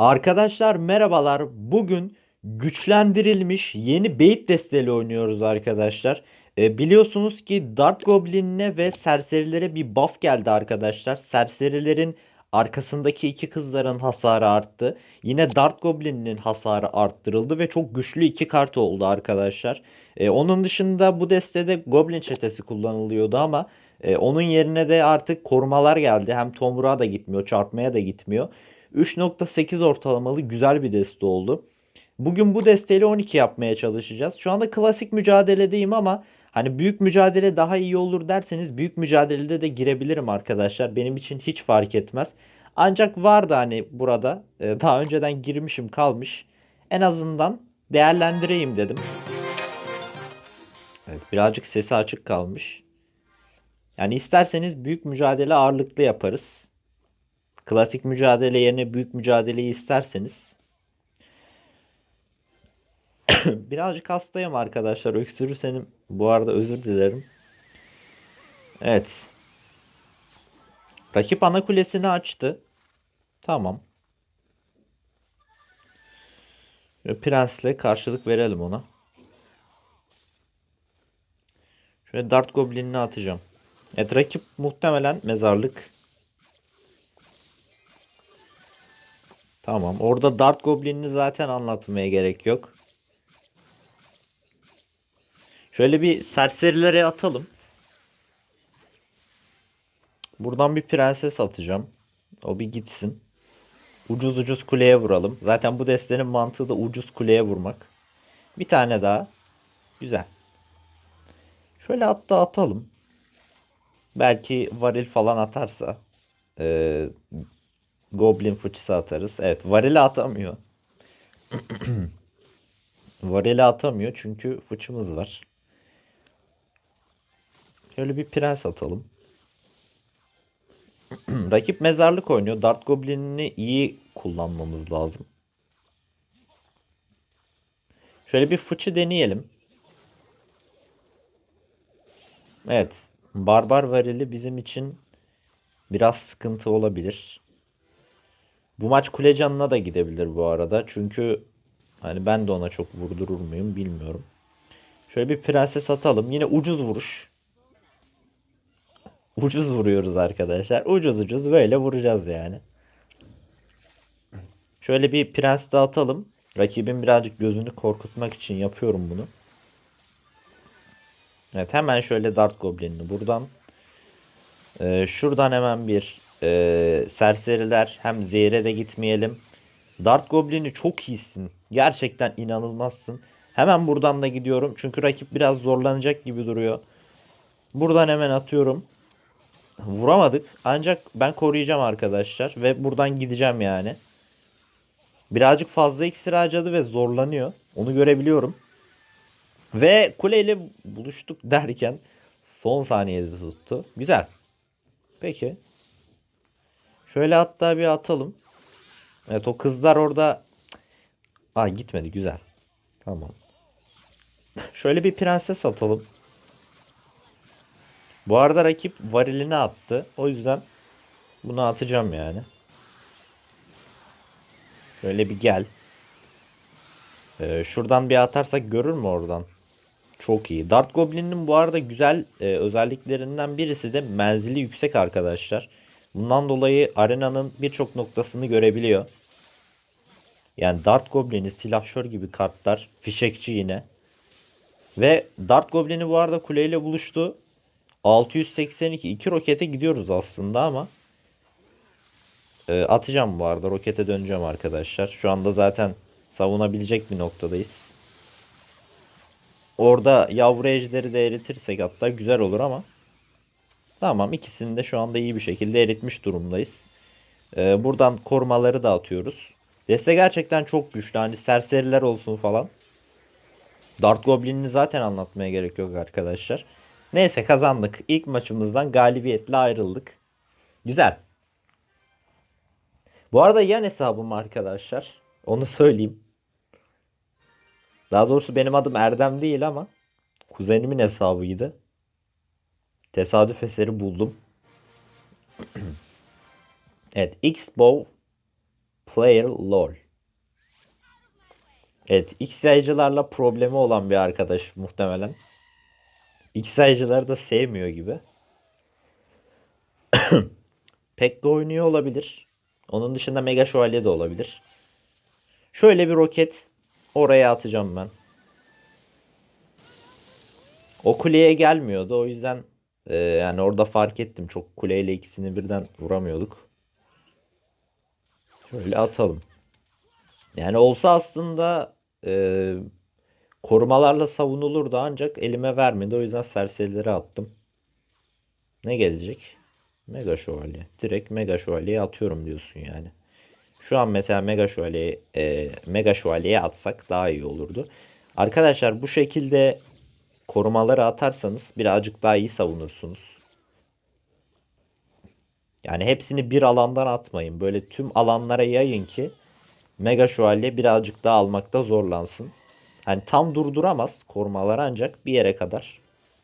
Arkadaşlar merhabalar. Bugün güçlendirilmiş yeni beyit desteli oynuyoruz arkadaşlar. E, biliyorsunuz ki Dart Goblin'e ve serserilere bir buff geldi arkadaşlar. Serserilerin arkasındaki iki kızların hasarı arttı. Yine Dart Goblin'in hasarı arttırıldı ve çok güçlü iki kart oldu arkadaşlar. E, onun dışında bu destede Goblin çetesi kullanılıyordu ama e, onun yerine de artık korumalar geldi. Hem tomruğa da gitmiyor, çarpmaya da gitmiyor. 3.8 ortalamalı güzel bir deste oldu. Bugün bu desteyle 12 yapmaya çalışacağız. Şu anda klasik mücadeledeyim ama hani büyük mücadele daha iyi olur derseniz büyük mücadelede de girebilirim arkadaşlar. Benim için hiç fark etmez. Ancak vardı hani burada e, daha önceden girmişim kalmış. En azından değerlendireyim dedim. Evet birazcık sesi açık kalmış. Yani isterseniz büyük mücadele ağırlıklı yaparız. Klasik mücadele yerine büyük mücadeleyi isterseniz. Birazcık hastayım arkadaşlar. Öksürürsem bu arada özür dilerim. Evet. Rakip ana kulesini açtı. Tamam. Prens'le karşılık verelim ona. Şöyle Dart Goblin'ini atacağım. Evet rakip muhtemelen mezarlık. Tamam. Orada Dart Goblin'ini zaten anlatmaya gerek yok. Şöyle bir serserilere atalım. Buradan bir prenses atacağım. O bir gitsin. Ucuz ucuz kuleye vuralım. Zaten bu destenin mantığı da ucuz kuleye vurmak. Bir tane daha. Güzel. Şöyle hatta atalım. Belki varil falan atarsa. Ee, Goblin fıçısı atarız. Evet varili atamıyor. varili atamıyor çünkü fıçımız var. Şöyle bir prens atalım. Rakip mezarlık oynuyor. Dart Goblin'ini iyi kullanmamız lazım. Şöyle bir fıçı deneyelim. Evet. Barbar varili bizim için biraz sıkıntı olabilir. Bu maç kule canına da gidebilir bu arada. Çünkü hani ben de ona çok vurdurur muyum bilmiyorum. Şöyle bir prenses atalım. Yine ucuz vuruş. Ucuz vuruyoruz arkadaşlar. Ucuz ucuz böyle vuracağız yani. Şöyle bir prens daha atalım. Rakibin birazcık gözünü korkutmak için yapıyorum bunu. Evet hemen şöyle Dart Goblin'ini buradan. Ee, şuradan hemen bir e, serseriler hem zehre de gitmeyelim. Dart Goblin'i çok iyisin. Gerçekten inanılmazsın. Hemen buradan da gidiyorum. Çünkü rakip biraz zorlanacak gibi duruyor. Buradan hemen atıyorum. Vuramadık. Ancak ben koruyacağım arkadaşlar. Ve buradan gideceğim yani. Birazcık fazla iksir harcadı ve zorlanıyor. Onu görebiliyorum. Ve kuleyle buluştuk derken son saniyede tuttu. Güzel. Peki. Şöyle hatta bir atalım. Evet o kızlar orada Aa gitmedi güzel. Tamam. Şöyle bir prenses atalım. Bu arada rakip varilini attı. O yüzden bunu atacağım yani. Şöyle bir gel. Ee, şuradan bir atarsak görür mü oradan? Çok iyi. Dart Goblin'in bu arada güzel e, özelliklerinden birisi de menzili yüksek arkadaşlar. Bundan dolayı arenanın birçok noktasını görebiliyor. Yani Dart Goblin'i, Silahşör gibi kartlar, fişekçi yine. Ve Dart Goblin'i bu arada kuleyle buluştu. 682 iki rokete gidiyoruz aslında ama e, atacağım bu arada rokete döneceğim arkadaşlar. Şu anda zaten savunabilecek bir noktadayız. Orada yavru ejderi de eritirsek hatta güzel olur ama tamam ikisini de şu anda iyi bir şekilde eritmiş durumdayız. Ee, buradan korumaları da atıyoruz. Deste gerçekten çok güçlü. Hani serseriler olsun falan. Dart Goblin'i zaten anlatmaya gerek yok arkadaşlar. Neyse kazandık. İlk maçımızdan galibiyetle ayrıldık. Güzel. Bu arada yan hesabım arkadaşlar. Onu söyleyeyim. Daha doğrusu benim adım Erdem değil ama kuzenimin hesabıydı. Tesadüf eseri buldum. evet, X-Bow Player lol. Evet, X yayıcılarla problemi olan bir arkadaş muhtemelen. X yayıcıları da sevmiyor gibi. Pek de oynuyor olabilir. Onun dışında Mega Şövalye de olabilir. Şöyle bir roket oraya atacağım ben. O kuleye gelmiyordu. O yüzden e, yani orada fark ettim. Çok kuleyle ikisini birden vuramıyorduk. Şöyle atalım. Yani olsa aslında e, korumalarla savunulurdu ancak elime vermedi. O yüzden serserileri attım. Ne gelecek? Mega Şövalye. Direkt Mega Şövalye'ye atıyorum diyorsun yani. Şu an mesela Mega Şövalye'ye e, Mega Şövalye'ye atsak daha iyi olurdu. Arkadaşlar bu şekilde korumaları atarsanız birazcık daha iyi savunursunuz. Yani hepsini bir alandan atmayın. Böyle tüm alanlara yayın ki Mega Şövalye birazcık daha almakta zorlansın. Hani tam durduramaz korumalar ancak bir yere kadar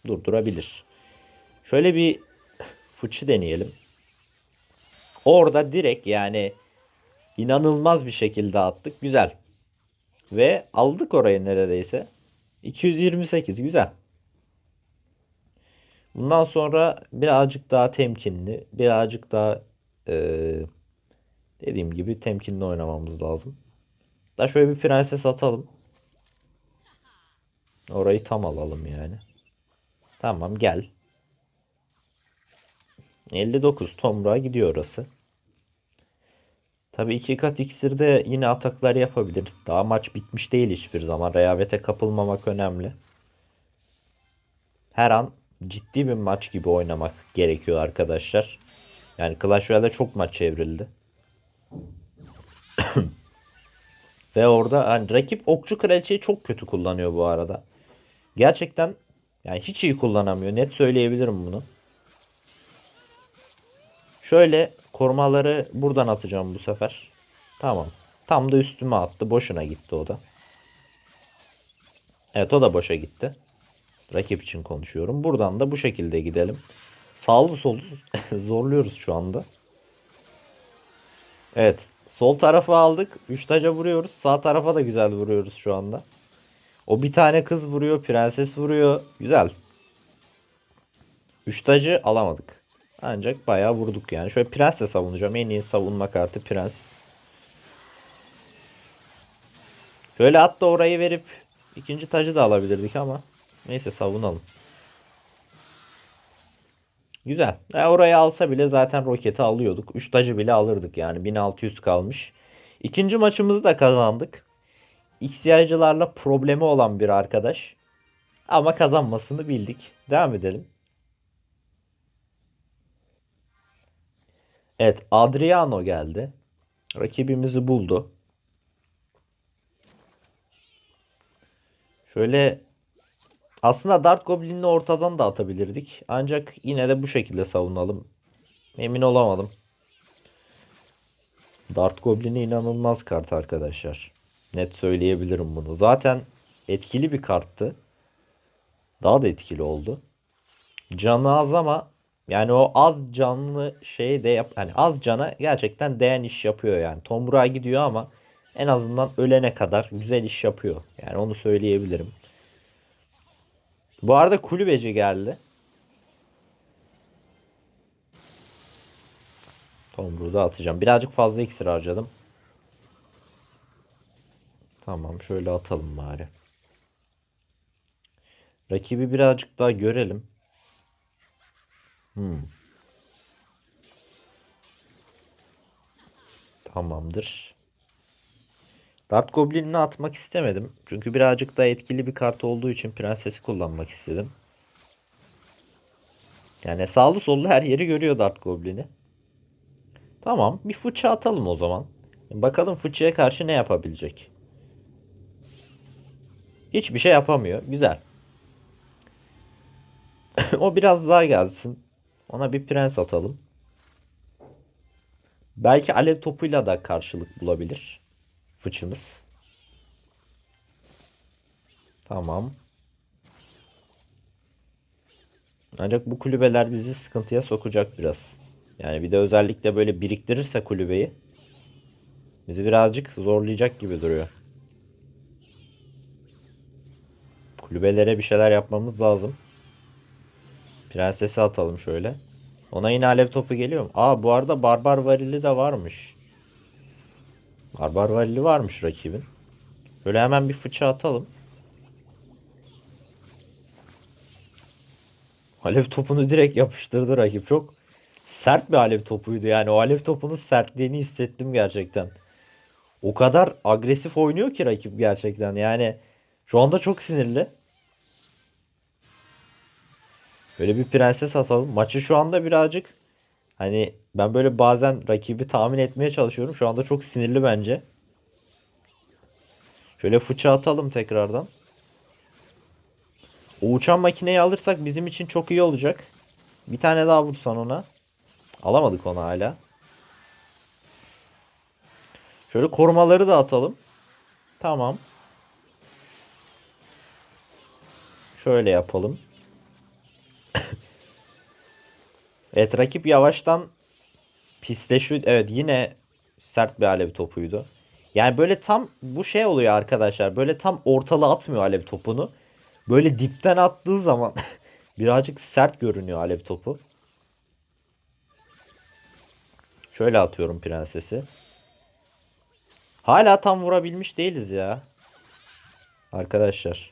durdurabilir. Şöyle bir fıçı deneyelim. Orada direkt yani inanılmaz bir şekilde attık. Güzel. Ve aldık orayı neredeyse. 228 güzel. Bundan sonra birazcık daha temkinli, birazcık daha eee, dediğim gibi temkinli oynamamız lazım. Da şöyle bir prenses atalım. Orayı tam alalım yani. Tamam gel. 59 Tomruğa gidiyor orası. Tabii iki kat iksirde yine ataklar yapabilir. Daha maç bitmiş değil hiçbir zaman. Rehavete kapılmamak önemli. Her an ciddi bir maç gibi oynamak gerekiyor arkadaşlar. Yani Clash Royale'de çok maç çevrildi. Ve orada hani rakip okçu kraliçeyi çok kötü kullanıyor bu arada. Gerçekten yani hiç iyi kullanamıyor. Net söyleyebilirim bunu. Şöyle korumaları buradan atacağım bu sefer. Tamam. Tam da üstüme attı. Boşuna gitti o da. Evet o da boşa gitti. Rakip için konuşuyorum. Buradan da bu şekilde gidelim. Sağlı sollu zorluyoruz şu anda. Evet. Sol tarafa aldık. 3 taca vuruyoruz. Sağ tarafa da güzel vuruyoruz şu anda. O bir tane kız vuruyor. Prenses vuruyor. Güzel. 3 tacı alamadık. Ancak bayağı vurduk yani. Şöyle prensle savunacağım. En iyi savunma kartı prens. Şöyle hatta orayı verip ikinci tacı da alabilirdik ama neyse savunalım. Güzel. E, orayı alsa bile zaten roketi alıyorduk. 3 tacı bile alırdık yani. 1600 kalmış. İkinci maçımızı da kazandık. XY'cılarla problemi olan bir arkadaş. Ama kazanmasını bildik. Devam edelim. Evet, Adriano geldi. Rakibimizi buldu. Şöyle aslında Dart Goblin'i ortadan da atabilirdik. Ancak yine de bu şekilde savunalım. Emin olamadım. Dart Goblin'i inanılmaz kart arkadaşlar. Net söyleyebilirim bunu. Zaten etkili bir karttı. Daha da etkili oldu. Canı az ama yani o az canlı şey de yap hani az cana gerçekten değen iş yapıyor yani. Tomruğa gidiyor ama en azından ölene kadar güzel iş yapıyor. Yani onu söyleyebilirim. Bu arada kulübeci geldi. Tomruğu da atacağım. Birazcık fazla iksir harcadım. Tamam şöyle atalım bari. Rakibi birazcık daha görelim. Hmm. Tamamdır. Dart Goblin'ini atmak istemedim. Çünkü birazcık daha etkili bir kart olduğu için prensesi kullanmak istedim. Yani sağlı sollu her yeri görüyor Dart Goblin'i. Tamam bir fıçı atalım o zaman. Bakalım fıçıya karşı ne yapabilecek. Hiçbir şey yapamıyor. Güzel. o biraz daha gelsin. Ona bir prens atalım. Belki alev topuyla da karşılık bulabilir. Fıçımız. Tamam. Ancak bu kulübeler bizi sıkıntıya sokacak biraz. Yani bir de özellikle böyle biriktirirse kulübeyi. Bizi birazcık zorlayacak gibi duruyor. Kulübelere bir şeyler yapmamız lazım. Prensesi atalım şöyle. Ona yine alev topu geliyor mu? Aa bu arada barbar varili de varmış. Barbar varili varmış rakibin. Böyle hemen bir fıça atalım. Alev topunu direkt yapıştırdı rakip. Çok sert bir alev topuydu yani. O alev topunun sertliğini hissettim gerçekten. O kadar agresif oynuyor ki rakip gerçekten. Yani şu anda çok sinirli. Böyle bir prenses atalım. Maçı şu anda birazcık hani ben böyle bazen rakibi tahmin etmeye çalışıyorum. Şu anda çok sinirli bence. Şöyle fıça atalım tekrardan. O uçan makineyi alırsak bizim için çok iyi olacak. Bir tane daha vursan ona. Alamadık onu hala. Şöyle korumaları da atalım. Tamam. Şöyle yapalım. evet rakip yavaştan pisleşiyor. Evet yine sert bir alev topuydu. Yani böyle tam bu şey oluyor arkadaşlar. Böyle tam ortalığa atmıyor alev topunu. Böyle dipten attığı zaman birazcık sert görünüyor alev topu. Şöyle atıyorum prensesi. Hala tam vurabilmiş değiliz ya. Arkadaşlar.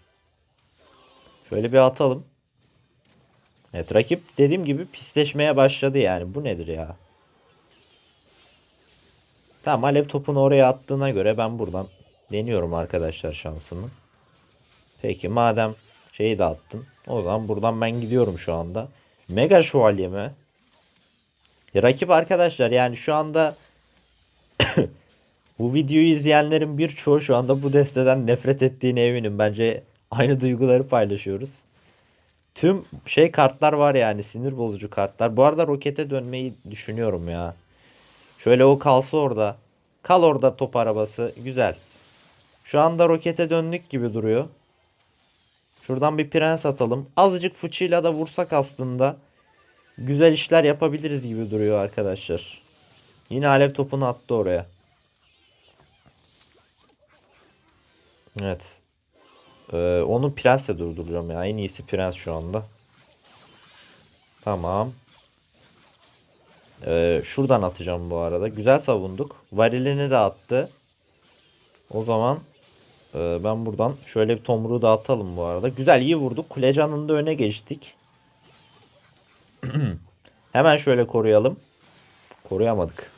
Şöyle bir atalım. Evet rakip dediğim gibi pisleşmeye başladı yani. Bu nedir ya? Tamam alev topunu oraya attığına göre ben buradan deniyorum arkadaşlar şansımı. Peki madem şeyi de attın. O zaman buradan ben gidiyorum şu anda. Mega şövalye mi? Ya rakip arkadaşlar yani şu anda bu videoyu izleyenlerin birçoğu şu anda bu desteden nefret ettiğine eminim. Bence aynı duyguları paylaşıyoruz. Tüm şey kartlar var yani sinir bozucu kartlar. Bu arada rokete dönmeyi düşünüyorum ya. Şöyle o kalsa orada. Kal orada top arabası. Güzel. Şu anda rokete döndük gibi duruyor. Şuradan bir prens atalım. Azıcık fıçıyla da vursak aslında güzel işler yapabiliriz gibi duruyor arkadaşlar. Yine alev topunu attı oraya. Evet. Ee, onu prensle durduracağım ya. En iyisi prens şu anda. Tamam. Ee, şuradan atacağım bu arada. Güzel savunduk. Varilini de attı. O zaman e, ben buradan şöyle bir tomruğu da atalım bu arada. Güzel iyi vurduk. Kule canında öne geçtik. Hemen şöyle koruyalım. Koruyamadık.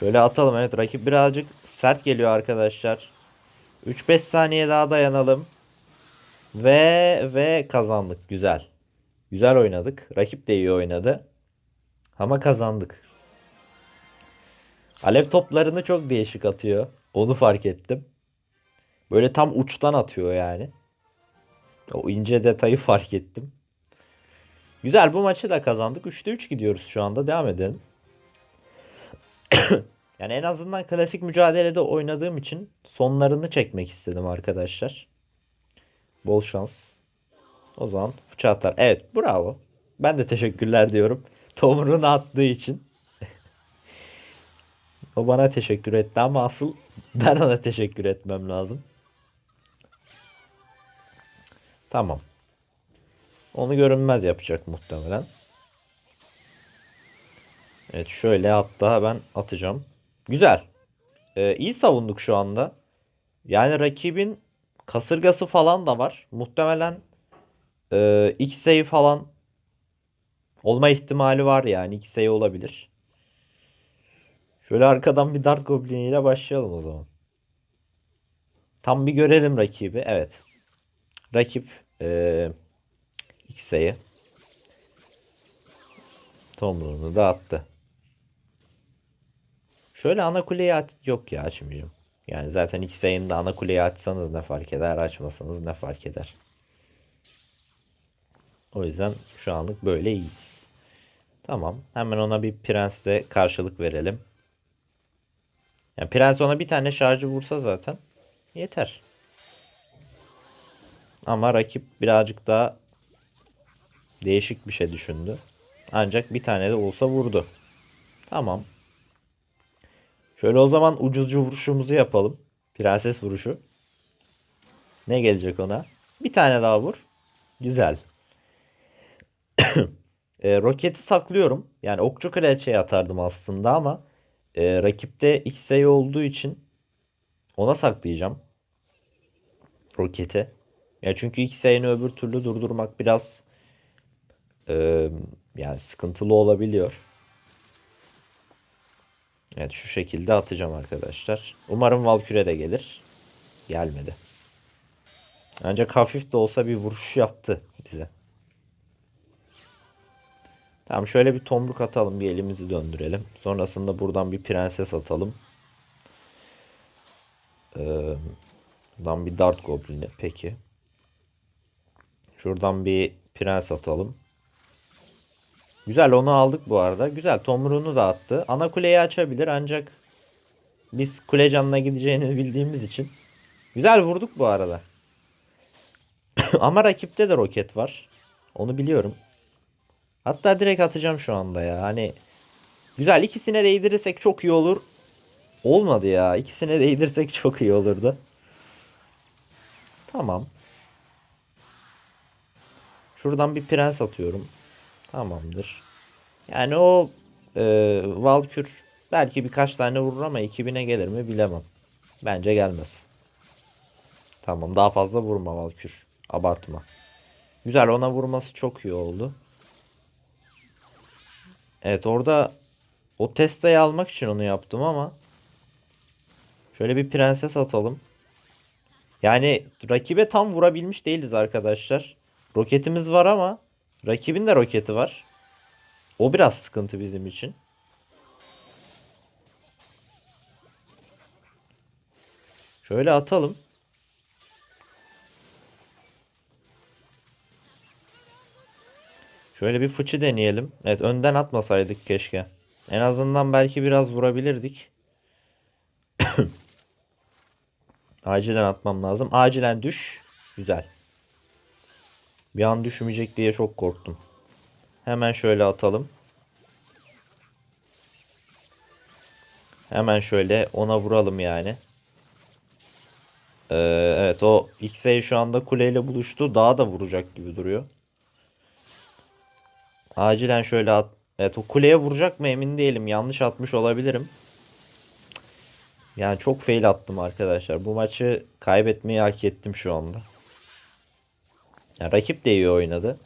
Şöyle atalım. Evet rakip birazcık sert geliyor arkadaşlar. 3-5 saniye daha dayanalım. Ve ve kazandık. Güzel. Güzel oynadık. Rakip de iyi oynadı. Ama kazandık. Alev toplarını çok değişik atıyor. Onu fark ettim. Böyle tam uçtan atıyor yani. O ince detayı fark ettim. Güzel bu maçı da kazandık. 3'te 3 gidiyoruz şu anda. Devam edelim. yani en azından klasik mücadelede oynadığım için sonlarını çekmek istedim arkadaşlar. Bol şans. O zaman fıça atar. Evet bravo. Ben de teşekkürler diyorum. Tomruğunu attığı için. o bana teşekkür etti ama asıl ben ona teşekkür etmem lazım. Tamam. Onu görünmez yapacak muhtemelen. Evet şöyle hatta ben atacağım. Güzel. Ee, iyi savunduk şu anda. Yani rakibin kasırgası falan da var. Muhtemelen e, X'e falan olma ihtimali var yani. X'e olabilir. Şöyle arkadan bir Dark Goblin ile başlayalım o zaman. Tam bir görelim rakibi. Evet. Rakip e, X'e'yi Tomruğunu da attı. Şöyle ana kuleyi at yok ya açmayacağım. Yani zaten iki sayında ana kuleyi açsanız ne fark eder, açmasanız ne fark eder. O yüzden şu anlık böyle iyiyiz. Tamam. Hemen ona bir prensle karşılık verelim. Yani prens ona bir tane şarjı vursa zaten yeter. Ama rakip birazcık daha değişik bir şey düşündü. Ancak bir tane de olsa vurdu. Tamam. Şöyle o zaman ucuzcu vuruşumuzu yapalım. Prenses vuruşu. Ne gelecek ona? Bir tane daha vur. Güzel. E, roketi saklıyorum. Yani okçu kraliçeye atardım aslında ama e, rakipte X'e olduğu için ona saklayacağım. Roketi. Ya çünkü X'e'ni öbür türlü durdurmak biraz e, yani sıkıntılı olabiliyor. Evet şu şekilde atacağım arkadaşlar. Umarım Valkyrie de gelir. Gelmedi. Ancak hafif de olsa bir vuruş yaptı bize. Tamam şöyle bir tomruk atalım. Bir elimizi döndürelim. Sonrasında buradan bir prenses atalım. Ee, buradan bir dart goblini. Peki. Şuradan bir prens atalım. Güzel onu aldık bu arada. Güzel tomruğunu da attı. Ana kuleyi açabilir ancak biz kule canına gideceğini bildiğimiz için. Güzel vurduk bu arada. Ama rakipte de roket var. Onu biliyorum. Hatta direkt atacağım şu anda ya. Hani güzel ikisine değdirirsek çok iyi olur. Olmadı ya. İkisine değdirsek çok iyi olurdu. Tamam. Şuradan bir prens atıyorum. Tamamdır. Yani o e, Valkür belki birkaç tane vurur ama 2000'e gelir mi bilemem. Bence gelmez. Tamam daha fazla vurma Valkür. Abartma. Güzel ona vurması çok iyi oldu. Evet orada o testayı almak için onu yaptım ama şöyle bir prenses atalım. Yani rakibe tam vurabilmiş değiliz arkadaşlar. Roketimiz var ama rakibin de roketi var. O biraz sıkıntı bizim için. Şöyle atalım. Şöyle bir fıçı deneyelim. Evet önden atmasaydık keşke. En azından belki biraz vurabilirdik. Acilen atmam lazım. Acilen düş. Güzel. Bir an düşmeyecek diye çok korktum. Hemen şöyle atalım. Hemen şöyle ona vuralım yani. Ee, evet o X'e şu anda kuleyle buluştu. Daha da vuracak gibi duruyor. Acilen şöyle at. Evet o kuleye vuracak mı emin değilim. Yanlış atmış olabilirim. Yani çok fail attım arkadaşlar. Bu maçı kaybetmeyi hak ettim şu anda. Yani rakip de iyi oynadı.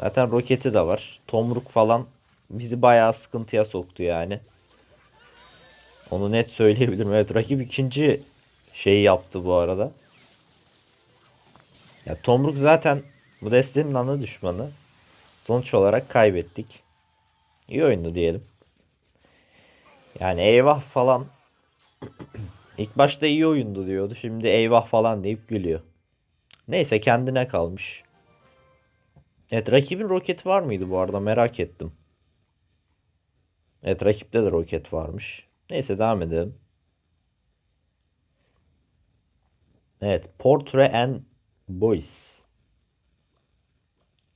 Zaten roketi de var. Tomruk falan bizi bayağı sıkıntıya soktu yani. Onu net söyleyebilirim. Evet rakip ikinci şeyi yaptı bu arada. Ya Tomruk zaten bu destenin ana düşmanı. Sonuç olarak kaybettik. İyi oyundu diyelim. Yani eyvah falan. İlk başta iyi oyundu diyordu. Şimdi eyvah falan deyip gülüyor. Neyse kendine kalmış. Evet rakibin roketi var mıydı bu arada merak ettim. Evet rakipte de roket varmış. Neyse devam edelim. Evet Portrait and Boys.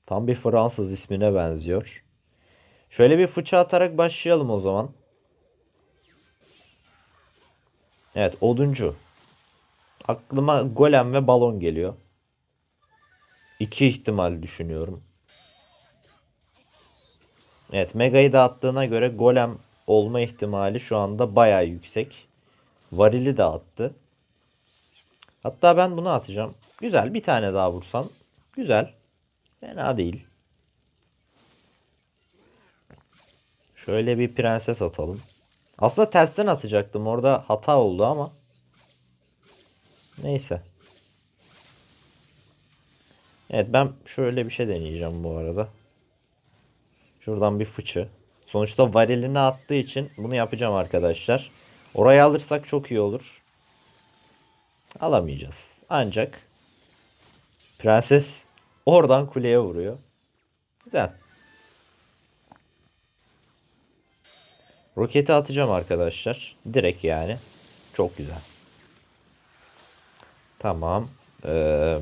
Tam bir Fransız ismine benziyor. Şöyle bir fıça atarak başlayalım o zaman. Evet oduncu. Aklıma golem ve balon geliyor. İki ihtimal düşünüyorum. Evet Mega'yı da attığına göre golem olma ihtimali şu anda bayağı yüksek. Varili de attı. Hatta ben bunu atacağım. Güzel bir tane daha vursan. Güzel. Fena değil. Şöyle bir prenses atalım. Aslında tersten atacaktım. Orada hata oldu ama. Neyse. Evet ben şöyle bir şey deneyeceğim bu arada. Şuradan bir fıçı. Sonuçta varilini attığı için bunu yapacağım arkadaşlar. Orayı alırsak çok iyi olur. Alamayacağız. Ancak prenses oradan kuleye vuruyor. Güzel. Roketi atacağım arkadaşlar. Direkt yani. Çok güzel. Tamam. Ee,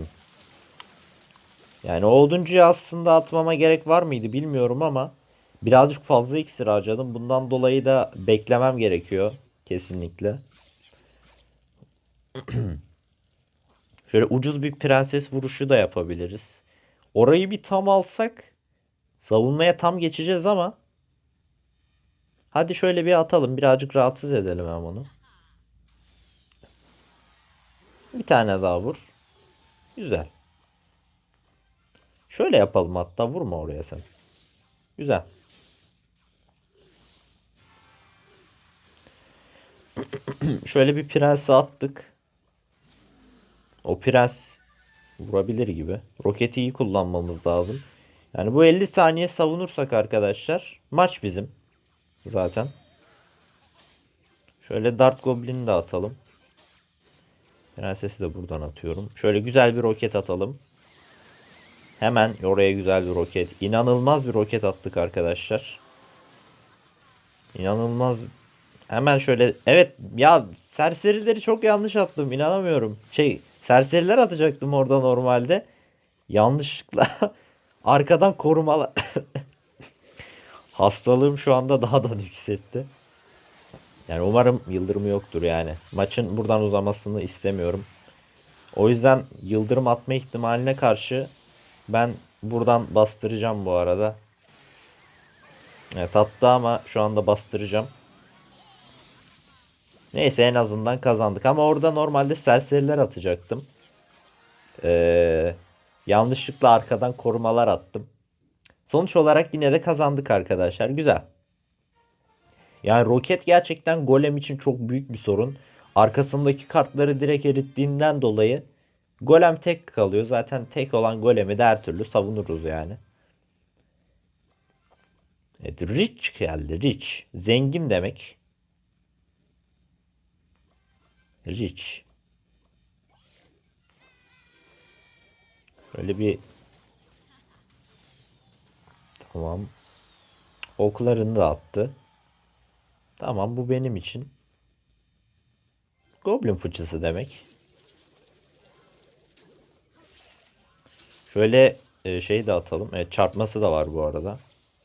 yani oduncuyu aslında atmama gerek var mıydı bilmiyorum ama birazcık fazla iksir harcadım. Bundan dolayı da beklemem gerekiyor. Kesinlikle. Şöyle ucuz bir prenses vuruşu da yapabiliriz. Orayı bir tam alsak savunmaya tam geçeceğiz ama hadi şöyle bir atalım. Birazcık rahatsız edelim hem onu. Bir tane daha vur. Güzel. Şöyle yapalım hatta vurma oraya sen. Güzel. Şöyle bir prensi attık. O prens vurabilir gibi. Roketi iyi kullanmamız lazım. Yani bu 50 saniye savunursak arkadaşlar maç bizim. Zaten. Şöyle Dart Goblin'i de atalım. Prensesi de buradan atıyorum. Şöyle güzel bir roket atalım. Hemen oraya güzel bir roket. İnanılmaz bir roket attık arkadaşlar. İnanılmaz. Hemen şöyle evet ya serserileri çok yanlış attım. İnanamıyorum. Şey serseriler atacaktım orada normalde. Yanlışlıkla arkadan korumalar. Hastalığım şu anda daha da yükseltti. Yani umarım yıldırımı yoktur yani. Maçın buradan uzamasını istemiyorum. O yüzden yıldırım atma ihtimaline karşı ben buradan bastıracağım bu arada. Evet attı ama şu anda bastıracağım. Neyse en azından kazandık. Ama orada normalde serseriler atacaktım. Ee, yanlışlıkla arkadan korumalar attım. Sonuç olarak yine de kazandık arkadaşlar. Güzel. Yani roket gerçekten golem için çok büyük bir sorun. Arkasındaki kartları direkt erittiğinden dolayı golem tek kalıyor. Zaten tek olan golemi de her türlü savunuruz yani. Evet, rich geldi. Rich. Zengin demek. Rich. Böyle bir Tamam. Oklarını da attı. Tamam bu benim için. Goblin fıçısı demek. Şöyle e, şey de atalım. Evet çarpması da var bu arada.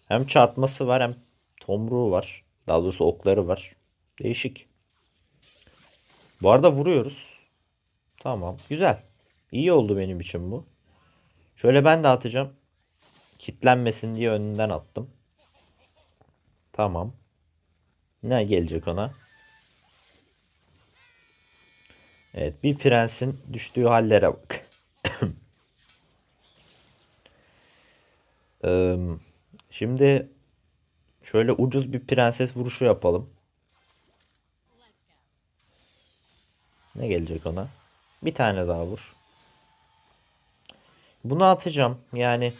Hem çarpması var hem tomruğu var. Daha doğrusu okları var. Değişik. Bu arada vuruyoruz. Tamam. Güzel. İyi oldu benim için bu. Şöyle ben de atacağım. Kitlenmesin diye önünden attım. Tamam. Ne gelecek ona? Evet bir prensin düştüğü hallere bak. Şimdi şöyle ucuz bir prenses vuruşu yapalım. Ne gelecek ona? Bir tane daha vur. Bunu atacağım. Yani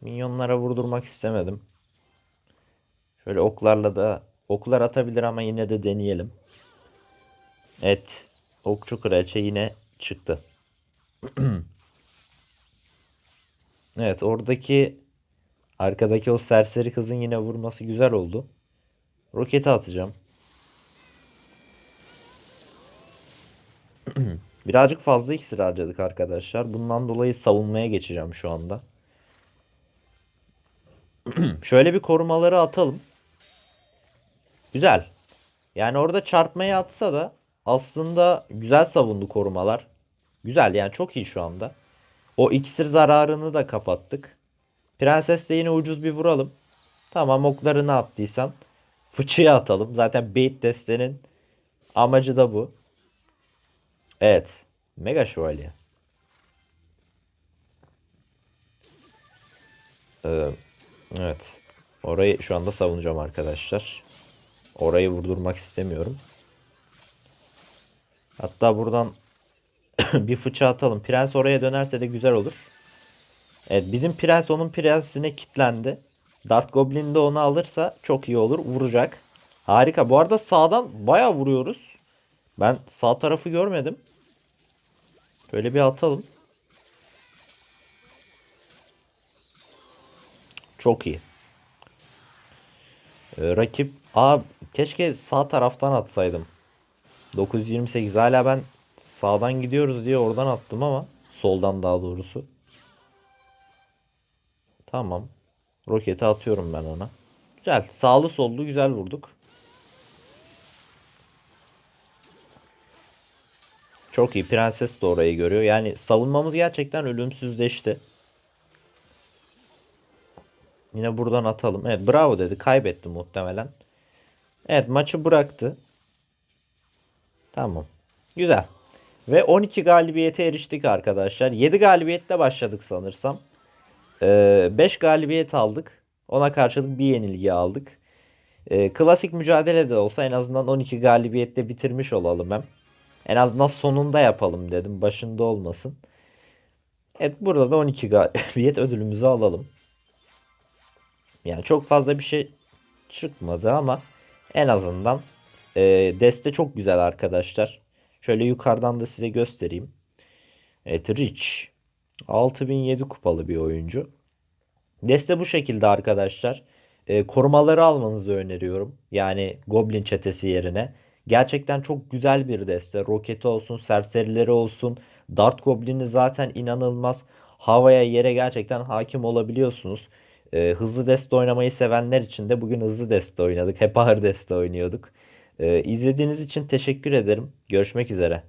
minyonlara vurdurmak istemedim. Şöyle oklarla da oklar atabilir ama yine de deneyelim. Evet. Okçu kraliçe yine çıktı. Evet oradaki arkadaki o serseri kızın yine vurması güzel oldu. Roketi atacağım. Birazcık fazla iksir harcadık arkadaşlar. Bundan dolayı savunmaya geçeceğim şu anda. Şöyle bir korumaları atalım. Güzel. Yani orada çarpmayı atsa da aslında güzel savundu korumalar. Güzel yani çok iyi şu anda. O iksir zararını da kapattık. Prensesle yine ucuz bir vuralım. Tamam oklarını attıysan fıçıya atalım. Zaten bait destenin amacı da bu. Evet. Mega şövalye. Ee, evet. Orayı şu anda savunacağım arkadaşlar. Orayı vurdurmak istemiyorum. Hatta buradan bir fıça atalım. Prens oraya dönerse de güzel olur. Evet bizim prens onun prensine kilitlendi. Dart Goblin de onu alırsa çok iyi olur. Vuracak. Harika. Bu arada sağdan baya vuruyoruz. Ben sağ tarafı görmedim. Böyle bir atalım. Çok iyi. Ee, rakip Aa keşke sağ taraftan atsaydım. 928 hala ben sağdan gidiyoruz diye oradan attım ama soldan daha doğrusu. Tamam. Roketi atıyorum ben ona. Güzel. Sağlı sollu güzel vurduk. Çok iyi. Prenses de orayı görüyor. Yani savunmamız gerçekten ölümsüzleşti. Yine buradan atalım. Evet bravo dedi. Kaybetti muhtemelen. Evet maçı bıraktı. Tamam. Güzel. Ve 12 galibiyete eriştik arkadaşlar. 7 galibiyette başladık sanırsam. 5 galibiyet aldık. Ona karşılık bir yenilgi aldık. Ee, klasik mücadele de olsa en azından 12 galibiyette bitirmiş olalım hem. En azından sonunda yapalım dedim. Başında olmasın. Evet burada da 12 galibiyet ödülümüzü alalım. Yani çok fazla bir şey çıkmadı ama en azından e, deste çok güzel arkadaşlar. Şöyle yukarıdan da size göstereyim. Evet Rich. 6007 kupalı bir oyuncu. Deste bu şekilde arkadaşlar. E, korumaları almanızı öneriyorum. Yani Goblin çetesi yerine. Gerçekten çok güzel bir deste. Roketi olsun, serserileri olsun. Dart Goblin'i zaten inanılmaz. Havaya yere gerçekten hakim olabiliyorsunuz. E, hızlı deste oynamayı sevenler için de bugün hızlı deste oynadık. Hep ağır deste oynuyorduk. E, izlediğiniz için teşekkür ederim. Görüşmek üzere.